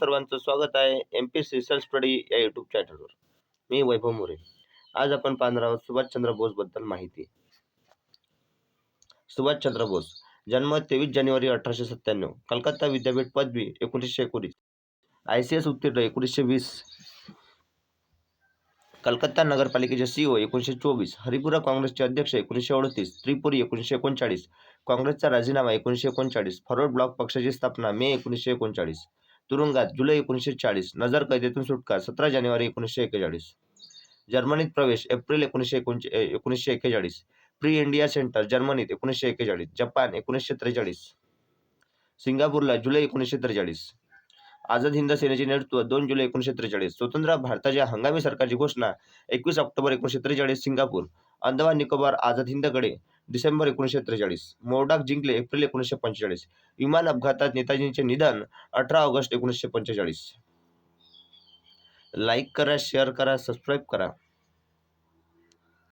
सर्वांचं स्वागत आहे M P C self study या यूट्यूब चॅनलवर मी वैभव मोरे. आज आपण पाहणार आहोत सुभाषचंद्र बोसबद्दल माहिती. सुभाषचंद्र बोस जन्म तेवीस जानेवारी अठराशे सत्त्याण्णव कलकत्ता विद्यापीठ पदवी एकोणीसशे एकोणीस. आय सी एस उत्तीर्ण एकोणीसशे वीस. कलकत्ता नगरपालिकेचे सीओ एकोणीसशे चोवीस. हरिपुरा काँग्रेसचे अध्यक्ष एकोणीसशे अडतीस. त्रिपुरी एकोणीसशे एकोणचाळीस. काँग्रेसचा राजीनामा एकोणीसशे एकोणचाळीस. फॉरवर्ड ब्लॉक पक्षाची स्थापना मे एकोणीसशे एकोणचाळीस. तुरुंगात जुलै एकोणीसशे चाळीस नजर कैदेतून सुटका सतरा जानेवारी एकोणीसशे एक्केचाळीस जर्मनीत प्रवेश एप्रिल एकोणीसशे एकोणचे एकोणीसशे एक्केचाळीस प्री इंडिया सेंटर जर्मनीत एकोणीसशे एक्केचाळीस जपान एकोणीसशे त्रेचाळीस. सिंगापूरला जुलै एकोणीसशे त्रेचाळीस. आझाद हिंद सेनेचे नेतृत्व दोन जुलै एकोणीसशे त्रेचाळीस. स्वतंत्र भारताच्या हंगामी सरकारची घोषणा एकवीस ऑक्टोबर एकोणीसशे त्रेचाळीस सिंगापूर. अंदमान निकोबार आझाद हिंदकडे डिसेंबर एकोणीसशे त्रेचाळीस मोरडाक जिंकले एप्रिल एकोणीसशे पंचेचाळीस विमान अपघातात नेताजींचे निधन अठरा ऑगस्ट एकोणीसशे पंचेचाळीस. लाईक करा शेअर करा सबस्क्राईब करा.